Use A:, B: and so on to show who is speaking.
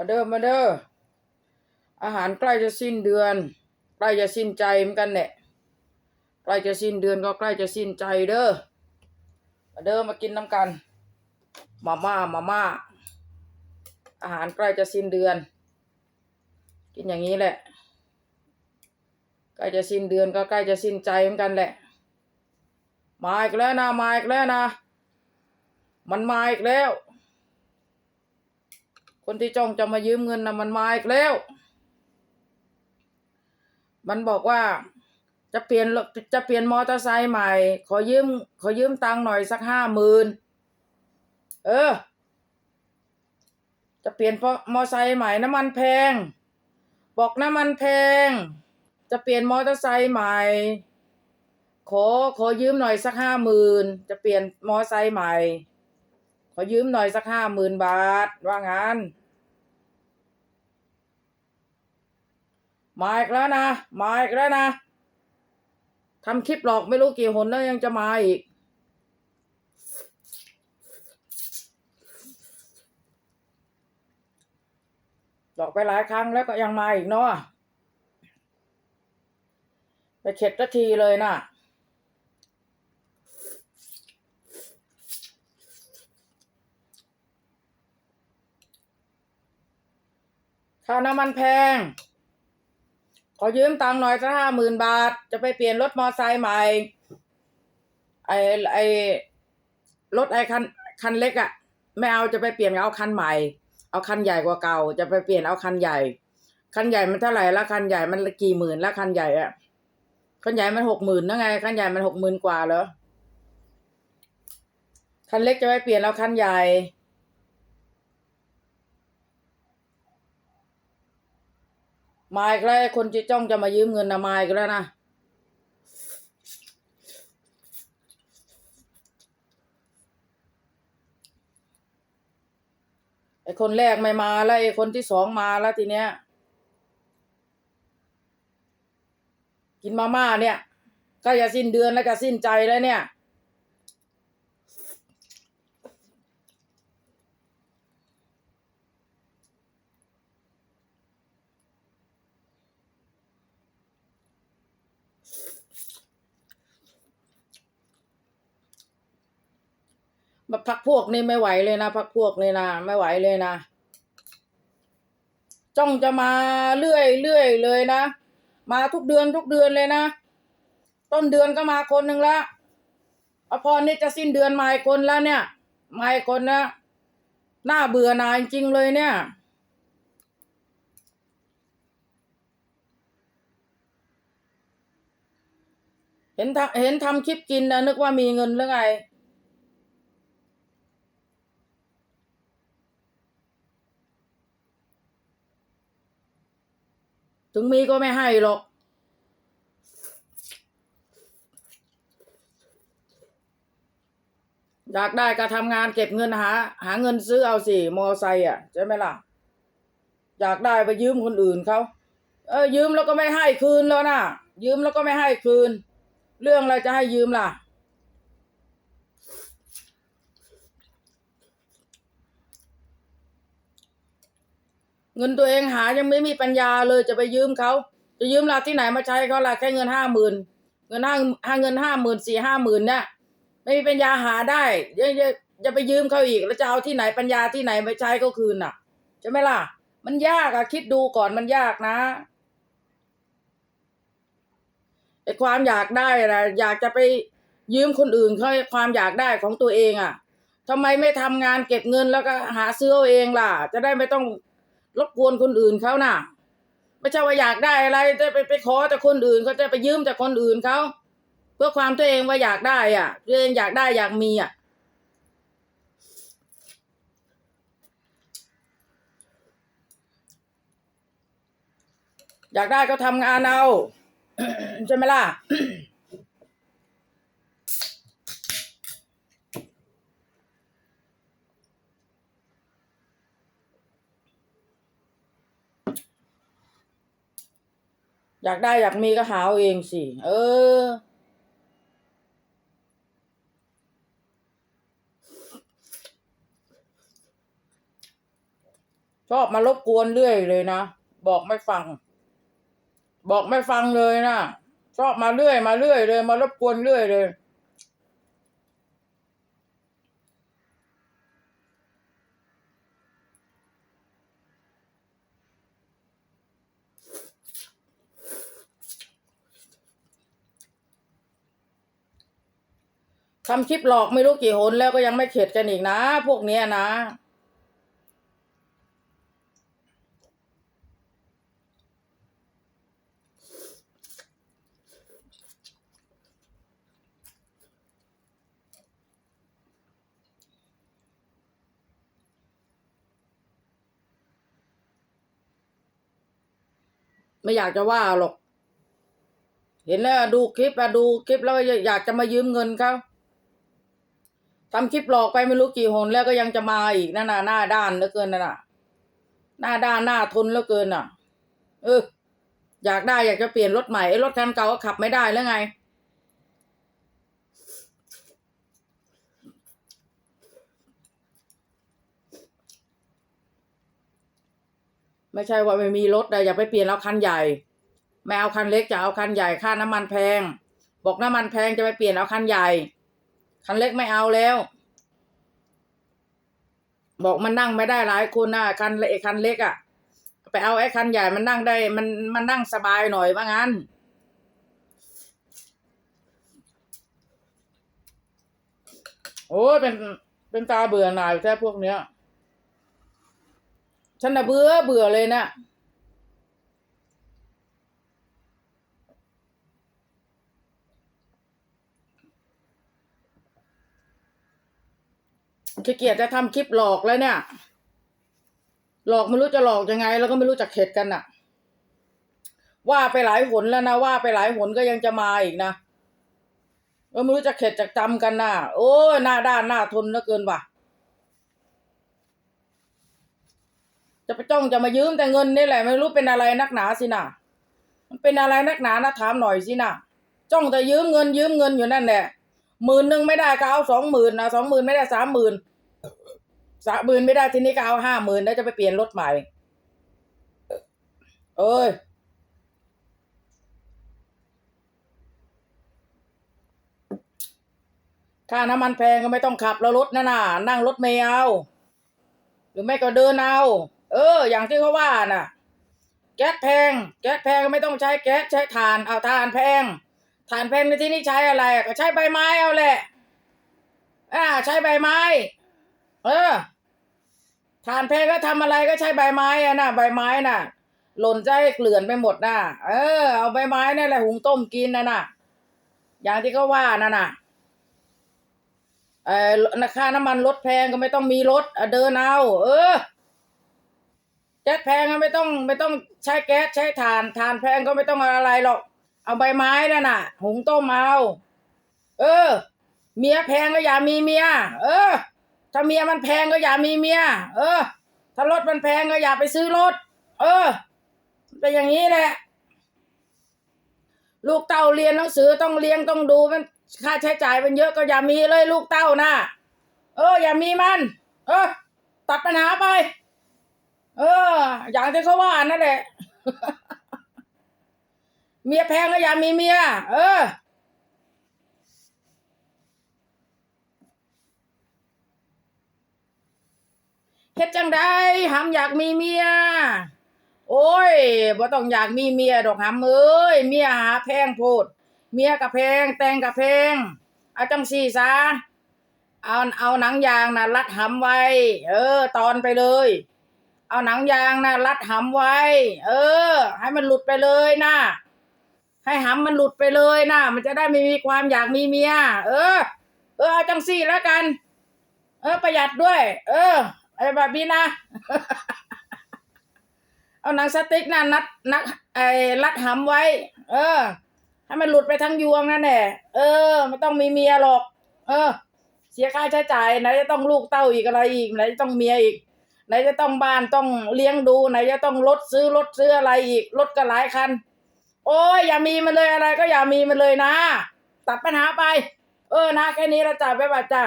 A: มาเด้อมาเด้ออาหารใกล้จะสิ้นเดือน ใกล้จะสิ้นใจเหมือนกันเนี่ยใกล้จะสิ้นเดือนก็ใกล้จะสิ้นใจเด้อมาเด้อมากินน้ำกันมาม่ามาม่าอาหารใกล้จะสิ้นเดือน กินอย่างนี้แหละใกล้จะสิ้นเดือนก็ใกล้จะสิ้นใจเหมือนกันแหละ มาอีกแล้วนะมาอีกแล้วนะ มันมาอีกแล้ว คนที่จ้องจะมายืมเงินนะมันมาอีกแล้ว มันบอกว่าจะเปลี่ยนรถจะเปลี่ยนมอเตอร์ไซค์ใหม่ ขอยืม ขอยืมตังค์หน่อยสักห้าหมื่นเออ จะเปลี่ยนพราะมอเตอร์ไซค์ใหม่น้ำมันแพง บอกน้ำมันแพง จะเปลี่ยนมอเตอร์ไซค์ใหม่ ขอขอยืมหน่อยสักห้าหมื่นจะเปลี่ยนมอเตอร์ไซค์ใหม่ ขอยืมหน่อยสักห้าหมื่นบาทว่างั้น มาอีกแล้วนะ มาอีกแล้วนะทำคลิปหลอกไม่รู้กี่หนแล้วยังจะมาอีก หลอกไปหลายครั้งแล้วก็ยังมาอีกเนาะไปเข็ดสักทีเลยน่ะค่าน้ำมันแพง ขอยืมตังค์หน่อยสักห้าหมื่นบาท จะไปเปลี่ยนรถมอไซค์ใหม่ ไอไอรถไอคันคันเล็กอะ่ะไม่เอาจะไปเปลี่ยนเอาคันใหม่ เอาคันใหญ่กว่าเก่า จะไปเปลี่ยนเอาคันใหญ่ คันใหญ่มันเท่าไหร่ละคันใหญ่มันกี่หมื่นละคันใหญ่อะคันใหญ่มันหกหมื่นนะไงคันใหญ่มันหกหมื่นกว่าเหรอคันเล็กจะไปเปลี่ยนเอาคันใหญ่ มาอีกแล้วคนที่จ้องจะมายืมเงินนะมาอีกแล้วนะไอคนแรกไม่มาแล้วไอคนที่สองมาแล้วทีเนี้ย กินมาม่าเนี่ย ก็จะสิ้นเดือนแล้วก็สิ้นใจแล้วเนี่ย มาพักพวกนี่ไม่ไหวเลยนะพักพวกนี่นะไม่ไหวเลยนะจ้องจะมาเรื่อยเรื่อยเลยนะ มาทุกเดือนทุกเดือนเลยนะ ต้นเดือนก็มาคนหนึ่งละอพรนี่จะสิ้นเดือนมาอีกคนแล้วเนี่ยมาอีกคนนะน่าเบื่อหน่ายจริงเลยเนี่ยเห็นทเห็นทำคลิปกินนะนึกว่ามีเงินหรือไง ถึงมีก็ไม่ให้หรอก อยากได้ก็ทำงานเก็บเงินหา หาเงินซื้อเอาสิมอไซค์อะใช่ไหมล่ะ อยากได้ไปยืมคนอื่นเขาเออยืมแล้วก็ไม่ให้คืนแล้วนะยืมแล้วก็ไม่ให้คืน เรื่องอะไรจะให้ยืมล่ะ เงินตัวเองหายังไม่มีปัญญาเลยจะไปยืมเขาจะยืมเราที่ไหนมาใช้เขาล่ะแค่เงินห้าหมื่นเงินห้าห้าเงินห้าหมื่นสี่ห้าหมื่นเนี่ยไม่มีปัญญาหาได้ยังจะจะไปยืมเขาอีกแล้วจะเอาที่ไหนปัญญาที่ไหนไปใช้ก็คืนน่ะใช่ไหมล่ะ มันยากอะคิดดูก่อนมันยากนะไอความอยากได้นะอยากจะไปยืมคนอื่นเขาความอยากได้ของตัวเองอะทำไมไม่ทำงานเก็บเงินแล้วก็หาซื้อเอาเองล่ะ จะได้ไม่ต้อง รบกวนคนอื่นเขาน่ะ ไม่ใช่ว่าอยากได้อะไรจะไปไปขอจากคนอื่นเขาจะไปยืมจากคนอื่นเขาเพื่อความตัวเองว่าอยากได้อะตัวเองอยากได้อยากมีอะอยากได้ก็ทำงานเอาใช่ไหมล่ะ อยากได้อยากมีก็หาเอาเองสิ เออ ชอบมารบกวนเรื่อยเลยนะ บอกไม่ฟัง บอกไม่ฟังเลยนะ ชอบมาเรื่อยมาเรื่อยเลย มารบกวนเรื่อยเลย ทำคลิปหลอกไม่รู้กี่หนแล้วก็ยังไม่เข็ดกันอีกนะ พวกเนี้ยนะ ไม่อยากจะว่าหรอก เห็นแล้วดูคลิปอะดูคลิปแล้วอยากจะมายืมเงินเขา ทำคลิปหลอกไปไม่รู้กี่หนแล้วก็ยังจะมาอีกนั่นน่ะหน้าด้านเหลือเกินนั่นน่ะ หน้าด้านหน้าทนเหลือเกินน่ะ เออ อยากได้อยากจะเปลี่ยนรถใหม่ไอ้รถคันเก่าก็ขับไม่ได้แล้วไง ไม่ใช่ว่าไม่มีรถแต่อย่าไปเปลี่ยนเอาคันใหญ่ไม่เอาคันเล็กจะเอาคันใหญ่ค่าน้ำมันแพง บอกน้ำมันแพงจะไปเปลี่ยนเอาคันใหญ่ คันเล็กไม่เอาแล้ว บอกมันนั่งไม่ได้หลายคนนะคันเล็กคันเล็กอะ่ะ ไปเอาไอ้คันใหญ่มันนั่งได้ มันมันนั่งสบายหน่อยว่างั้นโอ้เป็นเป็นตาเบื่อหน่ายแค่พวกเนี้ย ฉันน่ะเบื่อเบื่อเลยนะ ขี้เกียจจะทำคลิปหลอกแล้วเนี่ย หลอกไม่รู้จะหลอกยังไง แล้วก็ไม่รู้จะเข็ดกันน่ะ ว่าไปหลายหนแล้วนะว่าไปหลายหนก็ยังจะมาอีกนะก็ไม่รู้จะเข็ดจะจำกันน่ะ โอ้ยหน้าด้านหน้าทนเหลือเกินว่ะ จะไปจ้องจะมายืมแต่เงินนี่แหละไม่รู้เป็นอะไรนักหนาสินะมันเป็นอะไรนักหนานะถามหน่อยสินะจ้องแต่ยืมเงินยืมเงินอยู่นั่นแหละหมื่นหนึ่งไม่ได้ก็เอาสองหมื่นนะสองหมื่นไม่ได้สามหมื่น สามหมื่นไม่ได้ทีนี้ก็เอาห้าหมื่นแล้วจะไปเปลี่ยนรถใหม่ เอ้ยค่าน้ำมันแพงก็ไม่ต้องขับแล้วรถนั่นน่ะนั่งรถเมล์เอาหรือไม่ก็เดินเอาเออ อย่างที่เขาว่าน่ะ แก๊สแพง แก๊สแพงก็ไม่ต้องใช้แก๊สใช้ถ่านเอาถ่านแพงถ่านแพงในที่นี้ใช้อะไร ก็ใช้ใบไม้เอาแหละ อ่า ใช้ใบไม้ เออถ่านแพงก็ทำอะไรก็ใช้ใบไม้อะนะใบไม้น่ะ หล่นใจเกลื่อนไปหมดน่ะ เออ เอาใบไม้นั่นแหละหุงต้มกินน่ะน่ะ อย่างที่เขาว่านั่นน่ะเออราคาน้ำมันรถแพงก็ไม่ต้องมีรถเดินเอา เออแก๊สแพงก็ไม่ต้องไม่ต้องใช้แก๊สใช้ถ่านถ่านแพงก็ไม่ต้องอะไรหรอก เอาใบไม้นั่นน่ะ หุงต้มเอา เออ เมียแพงก็อย่ามีเมีย เออ ถ้าเมียมันแพงก็อย่ามีเมีย เออ ถ้ารถมันแพงก็อย่าไปซื้อรถ เออเป็นอย่างนี้แหละ ลูกเต้าเรียนหนังสือต้องเลี้ยงต้องดูมันค่าใช้จ่ายมันเยอะก็อย่ามีเลยลูกเต้านะเออ อย่ามีมัน เออ ตัดปัญหาไป เออ อย่างที่เขาว่านั่นแหละ เมียแพงก็อย่ามีเมีย เออ เฮ็ดจังได้หำอยากมีเมีย โอ้ยบ่ต้องอยากมีเมียดอกหำเอ้ยเมียหาแพงโพด เมียกับแพงแต่งกับแพงเอาจังสี่ซะเอาเอาหนังยางน่ะรัดหำไว้ เออ ตอนไปเลย เอาหนังยางน่ะรัดหำไว้ เออ ให้มันหลุดไปเลยนะให้หำมันหลุดไปเลยนะมันจะได้ไม่มีความอยากมีเมีย เออ เออเอาจังสี่แล้วกัน เออ ประหยัดด้วย เออ ไอ้แบบนี้นะ เอาหนังสติ๊กนะนัดนักไอ้รัดหำไว้ เออ ให้มันหลุดไปทั้งยวงนั่นแหละเออ ไม่ต้องมีเมียหรอก เออ เสียค่าใช้จ่ายไหนจะต้องลูกเต้าอีกอะไรอีกไหนจะต้องเมียอีก ไหนจะต้องบ้านต้องเลี้ยงดู ไหนจะต้องรถซื้อรถซื้ออะไรอีกรถก็หลายคัน โอ้ยอย่ามีมันเลยอะไรก็อย่ามีมันเลยนะ ตัดปัญหาไป เออนะแค่นี้เราจ่าไปบัตรจ้า